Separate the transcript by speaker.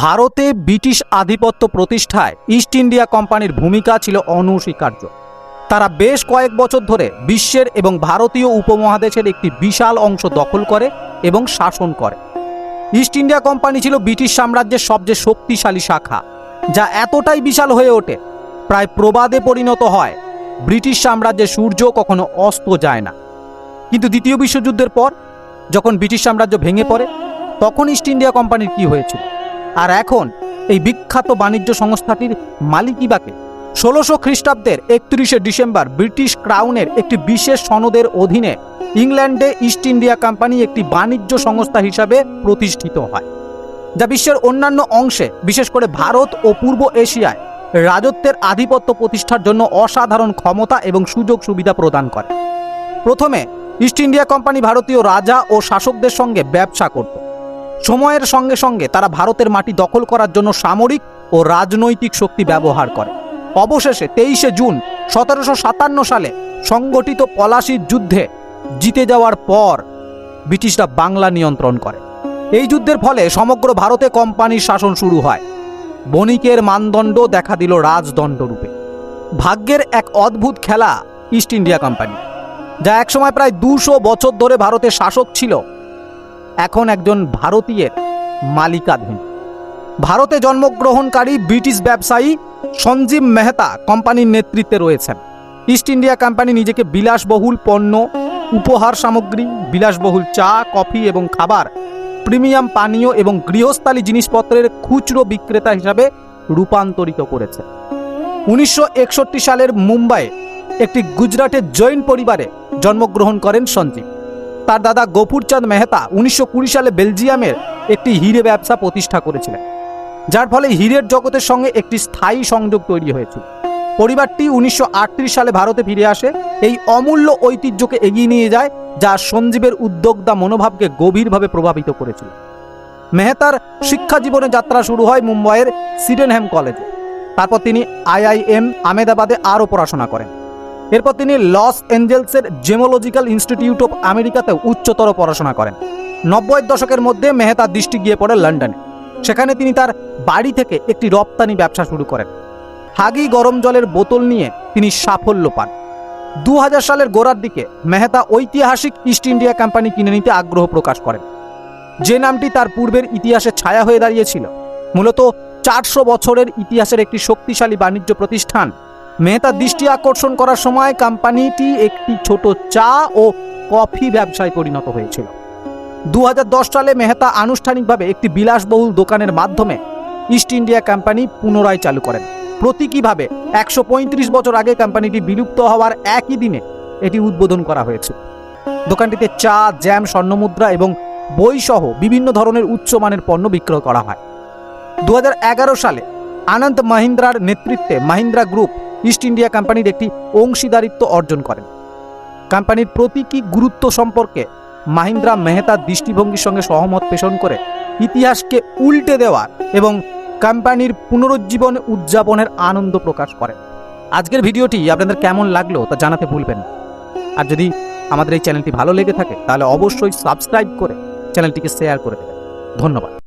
Speaker 1: ভারতে ব্রিটিশ আধিপত্য প্রতিষ্ঠায় ইস্ট ইন্ডিয়া কোম্পানির ভূমিকা ছিল অনস্বীকার্য। তারা বেশ কয়েক বছর ধরে বিশ্বের এবং ভারতীয় উপমহাদেশের একটি বিশাল অংশ দখল করে এবং শাসন করে। ইস্ট ইন্ডিয়া কোম্পানি ছিল ব্রিটিশ সাম্রাজ্যের সবচেয়ে শক্তিশালী শাখা, যা এতটাই বিশাল হয়ে ওঠে, প্রায় প্রবাদে পরিণত হয়, ব্রিটিশ সাম্রাজ্যের সূর্য কখনো অস্ত যায় না। কিন্তু দ্বিতীয় বিশ্বযুদ্ধের পর, যখন ব্রিটিশ সাম্রাজ্য ভেঙে পড়ে, তখন ইস্ট ইন্ডিয়া কোম্পানির কি হয়েছিল? আর এখন এই বিখ্যাত বাণিজ্য সংস্থাটির মালিকই বাকে। ষোলোশো খ্রিস্টাব্দের একত্রিশে ডিসেম্বর ব্রিটিশ ক্রাউনের একটি বিশেষ সনদের অধীনে ইংল্যান্ডে ইস্ট ইন্ডিয়া কোম্পানি একটি বাণিজ্য সংস্থা হিসাবে প্রতিষ্ঠিত হয়, যা বিশ্বের অন্যান্য অংশে, বিশেষ করে ভারত ও পূর্ব এশিয়ায় রাজত্বের আধিপত্য প্রতিষ্ঠার জন্য অসাধারণ ক্ষমতা এবং সুযোগ সুবিধা প্রদান করে। প্রথমে ইস্ট ইন্ডিয়া কোম্পানি ভারতীয় রাজা ও শাসকদের সঙ্গে ব্যবসা করত। সময়ের সঙ্গে সঙ্গে তারা ভারতের মাটি দখল করার জন্য সামরিক ও রাজনৈতিক শক্তি ব্যবহার করে। অবশেষে তেইশে জুন সতেরোশো সাতান্ন সালে সংগঠিত পলাশির যুদ্ধে জিতে যাওয়ার পর ব্রিটিশরা বাংলা নিয়ন্ত্রণ করে। এই যুদ্ধের ফলে সমগ্র ভারতে কোম্পানির শাসন শুরু হয়। বণিকের মানদণ্ড দেখা দিল রাজদণ্ড রূপে। ভাগ্যের এক অদ্ভুত খেলা ইস্ট ইন্ডিয়া কোম্পানি, যা একসময় প্রায় দুশো বছর ধরে ভারতের শাসক ছিল। এখন একজন ভারতীয়ের মালিকাধীন। ভারতে জন্মগ্রহণকারী ব্রিটিশ ব্যবসায়ী সঞ্জীব মেহতা কোম্পানির নেতৃত্বে রয়েছেন। ইস্ট ইন্ডিয়া কোম্পানি নিজেকে বিলাসবহুল পণ্য, উপহার সামগ্রী, বিলাসবহুল চা, কফি এবং খাবার, প্রিমিয়াম পানীয় এবং গৃহস্থালী জিনিসপত্রের খুচরো বিক্রেতা হিসাবে রূপান্তরিত করেছে। উনিশশো একষট্টি সালের মুম্বাইয়ে একটি গুজরাটের জৈন পরিবারে জন্মগ্রহণ করেন সঞ্জীব। তার দাদা গোপুরচাঁদ মেহতা উনিশশো কুড়ি সালে বেলজিয়ামের একটি হিরে ব্যবসা প্রতিষ্ঠা করেছিলেন। যার ফলে হীরের জগতের সঙ্গে একটি স্থায়ী সংযোগ তৈরি হয়েছিল। পরিবারটি উনিশশো আটত্রিশ সালে ভারতে ফিরে আসে। এই অমূল্য ঐতিহ্যকে এগিয়ে নিয়ে যায়, যা সঞ্জীবের উদ্যোক্তা মনোভাবকে গভীরভাবে প্রভাবিত করেছিল। মেহতার শিক্ষা জীবনে যাত্রা শুরু হয় মুম্বাইয়ের সিডেনহ্যাম কলেজে। তারপর তিনি আইআইএম আমেদাবাদে আরও পড়াশোনা করেন। এরপর তিনি লস এঞ্জেলসের জেমোলজিক্যাল ইনস্টিটিউট অফ আমেরিকাতেও উচ্চতর পড়াশোনা করেন। নব্বইয়ের দশকের মধ্যে মেহতার দৃষ্টি গিয়ে পড়ে লন্ডনে। সেখানে তিনি তার বাড়ি থেকে একটি রপ্তানি ব্যবসা শুরু করেন। হাগি গরম জলের বোতল নিয়ে তিনি সাফল্য পান। দু হাজার সালের গোড়ার দিকে মেহতা ঐতিহাসিক ইস্ট ইন্ডিয়া কোম্পানি কিনে নিতে আগ্রহ প্রকাশ করেন। যে নামটি তার পূর্বের ইতিহাসে ছায়া হয়ে দাঁড়িয়েছিল, মূলত চারশো বছরের ইতিহাসের একটি শক্তিশালী বাণিজ্য প্রতিষ্ঠান মেহতার দৃষ্টি আকর্ষণ করার সময় কোম্পানিটি একটি ছোট চা ও কফি ব্যবসায় পরিণত হয়েছিল। দুহাজার দশ সালে মেহতা আনুষ্ঠানিকভাবে একটি বিলাসবহুল দোকানের মাধ্যমে ইস্ট ইন্ডিয়া কোম্পানি পুনরায় চালু করেন। প্রতীকীভাবে একশো পঁয়ত্রিশ বছর আগে কোম্পানিটি বিলুপ্ত হওয়ার একই দিনে এটি উদ্বোধন করা হয়েছে। দোকানটিতে চা, জ্যাম, স্বর্ণমুদ্রা এবং বইসহ বিভিন্ন ধরনের উচ্চমানের পণ্য বিক্রয় করা হয়। দু হাজার এগারো সালে আনন্দ মাহিন্দ্রার নেতৃত্বে মাহিন্দ্রা গ্রুপ ইস্ট ইন্ডিয়া কোম্পানির একটি অংশীদারিত্ব অর্জন করেন। কোম্পানির প্রতীকী গুরুত্ব সম্পর্কে মাহিন্দ্রা মেহতার দৃষ্টিভঙ্গির সঙ্গে সহমত পোষণ করে ইতিহাসকে উল্টে দেওয়ার এবং কোম্পানির পুনরুজ্জীবন উদযাপনের আনন্দ প্রকাশ করেন। আজকের ভিডিওটি আপনাদের কেমন লাগল তা জানাতে ভুলবেন না। আর যদি আমাদের এই চ্যানেলটি ভালো লেগে থাকে, তাহলে অবশ্যই সাবস্ক্রাইব করে চ্যানেলটিকে শেয়ার করে দেবেন। ধন্যবাদ।